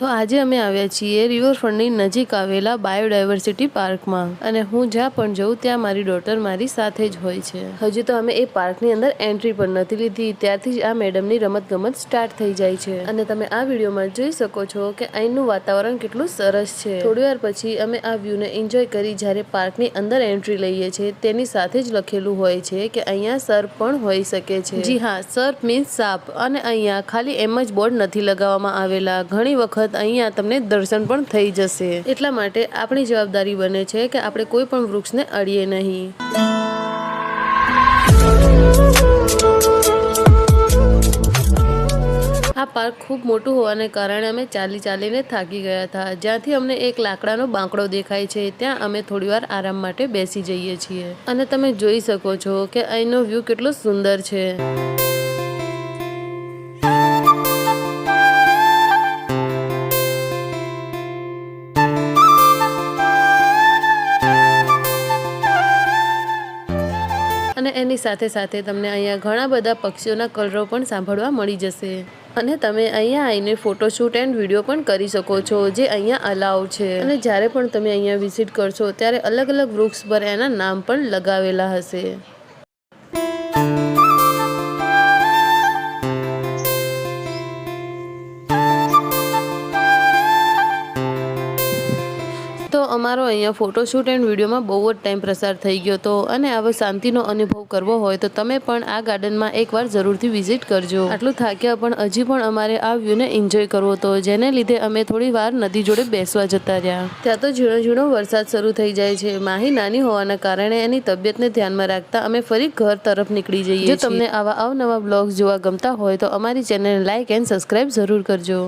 તો આજે અમે આવ્યા છીએ રિવરફ્રન્ટની નજીક આવેલા બાયોડાયવર્સિટી પાર્કમાં. અને હું જ્યાં પણ જઉં ત્યાં મારી ડોટર મારી સાથે જ હોય છે. હજી તો અમે એ પાર્કની અંદર એન્ટ્રી પણ નથી લીધી. ત્યારથી જ આ મેડમની રમત ગમત સ્ટાર્ટ થઈ જાય છે. અને તમે આ વિડીયોમાં જોઈ શકો છો કે અહીંનું વાતાવરણ કેટલું સરસ છે. થોડી વાર પછી અમે આ વ્યૂને એન્જોય કરી જ્યારે પાર્કની અંદર એન્ટ્રી લઈએ છીએ તેની સાથે જ લખેલું હોય છે કે અહીંયા સર્પ પણ હોઈ શકે છે. જી હા, સર્પ મીન્સ સાપ. અને અહીંયા ખાલી એમ જ બોર્ડ નથી લગાવવામાં આવેલા. ઘણી વખત અહીંયા તમને દર્શન પણ થઈ જશે. એટલા માટે આપણી જવાબદારી બને છે કે આપણે કોઈ પણ વૃક્ષને અડીએ નહીં. આ પાર્ક ખૂબ મોટું હોવાને કારણે અમે ચાલી ચાલીને થાકી ગયા હતા. જ્યાંથી અમને એક લાકડાનો બાંકડો દેખાય છે, ત્યાં અમે થોડીવાર આરામ માટે બેસી જઈએ છીએ. અને તમે જોઈ શકો છો કે અહીંનો વ્યૂ કેટલો સુંદર છે. અને એની સાથે સાથે તમને અહીંયા ઘણા બધા પક્ષીઓના કલરો પણ સાંભળવા મળી જશે. અને તમે અહીંયા આવીને ફોટોશૂટ એન્ડ વીડિયો પણ કરી શકો છો, જે અહીંયા અલાઉ છે. અને જ્યારે પણ તમે અહીંયા વિઝિટ કરશો, ત્યારે અલગ અલગ વૃક્ષ પર એના નામ પણ લગાવેલા હશે. અમારો અહીંયા ફોટોશૂટ એન્ડ વિડીયોમાં બહુ જ ટાઈમ પ્રસાર થઈ ગયો હતો અને આવો શાંતિનો અનુભવ કરવો હોય તો તમે પણ આ ગાર્ડનમાં એકવાર જરૂરથી વિઝિટ કરજો. આટલું થાક્યા પણ હજી પણ અમારે આ વ્યૂને એન્જોય કરવો હતો જેને લીધે અમે થોડી વાર નદી જોડે બેસવા જતા રહ્યા. ત્યાં તો ઝીણો ઝીણો વરસાદ શરૂ થઈ જાય છે. માહી નાની હોવાના કારણે એની તબિયતને ધ્યાનમાં રાખતા અમે ફરી ઘર તરફ નીકળી જઈએ જો તમને આવા અવનવા બ્લોગ્સ જોવા ગમતા હોય તો અમારી ચેનલને લાઇક એન્ડ સબસ્ક્રાઈબ જરૂર કરજો.